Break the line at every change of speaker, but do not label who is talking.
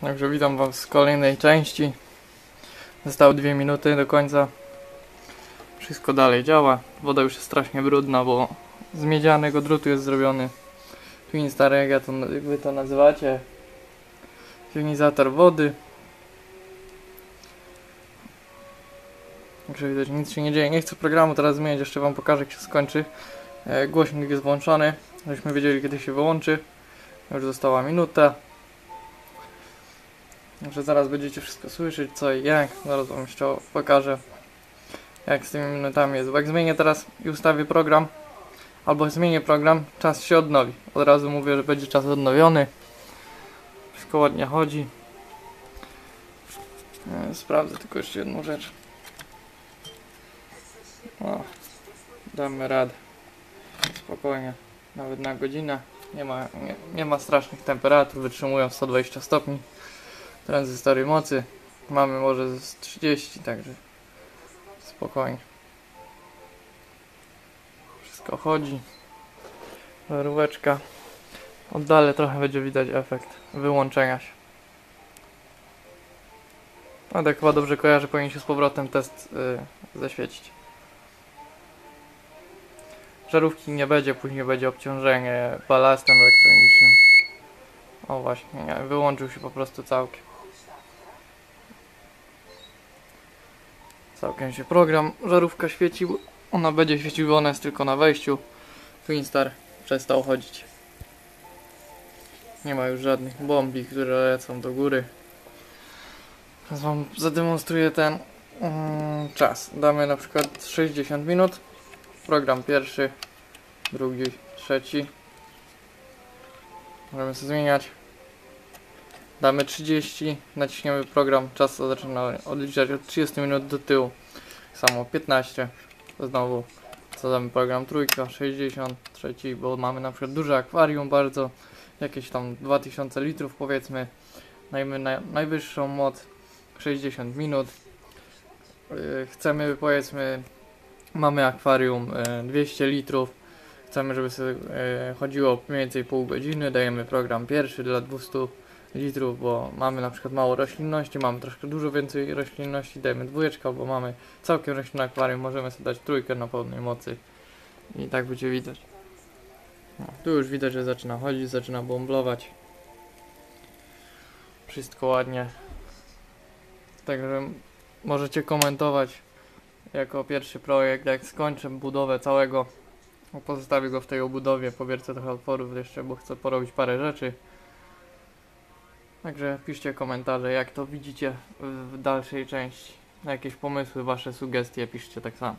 Także witam Was z kolejnej części. Zostały dwie minuty do końca. Wszystko dalej działa. Woda już jest strasznie brudna, bo z miedzianego drutu jest zrobiony Twin Star, jak, jak Wy to nazywacie. Pionizator wody. Także widać, nic się nie dzieje. Nie chcę programu teraz zmieniać, jeszcze Wam pokażę, jak się skończy. E, Głośnik jest włączony, żebyśmy wiedzieli, kiedy się wyłączy. Już została minuta. Także zaraz będziecie wszystko słyszeć, co i jak. Zaraz wam jeszcze pokażę, jak z tymi minutami jest. Bo jak zmienię teraz i ustawię program, albo zmienię program, czas się odnowi. Od razu mówię, że będzie czas odnowiony. Wszystko ładnie chodzi. E, Sprawdzę tylko jeszcze jedną rzecz. O, damy radę. Spokojnie. Nawet na godzinę. Nie ma, nie, nie ma strasznych temperatur, wytrzymują 120 stopni tranzystory mocy. Mamy może z 30, także spokojnie. Wszystko chodzi. Żaróweczka. Oddalę trochę będzie widać efekt wyłączenia się. No tak chyba dobrze kojarzę, powinien się z powrotem test yy, zaświecić. Żarówki nie będzie, później będzie obciążenie balastem elektronicznym. O właśnie, nie, wyłączył się po prostu całkiem. Całkiem się program, żarówka świecił. Ona będzie świecił, bo ona jest tylko na wejściu. Twinstar przestał chodzić. Nie ma już żadnych bombi, które lecą do góry. Teraz wam zademonstruję ten mm, czas. Damy na przykład 60 minut. Program pierwszy, drugi, trzeci. Możemy sobie zmieniać. Damy 30, naciśniemy program, czas zaczyna odliczać od 30 minut do tyłu. Samo 15, to znowu co damy program trójka, 60, trzeci, bo mamy na przykład duże akwarium bardzo, jakieś tam 2000 litrów powiedzmy, dajmy na, najwyższą moc 60 minut. Yy, chcemy powiedzmy, mamy akwarium yy, 200 litrów, chcemy żeby sobie yy, chodziło mniej więcej pół godziny, dajemy program pierwszy dla 200 litrów, bo mamy na przykład mało roślinności, mamy troszkę dużo więcej roślinności, dajemy dwójeczkę, bo mamy całkiem roślinne akwarium, możemy sobie dać trójkę na pełnej mocy i tak będzie widać. No, tu już widać, że zaczyna chodzić, zaczyna bomblować. Wszystko ładnie. Także możecie komentować jako pierwszy projekt, jak skończę budowę całego. Pozostawię go w tej obudowie, powiercę trochę otworów jeszcze, bo chcę porobić parę rzeczy. Także piszcie komentarze, jak to widzicie w dalszej części. Jakieś pomysły, wasze sugestie piszcie tak samo.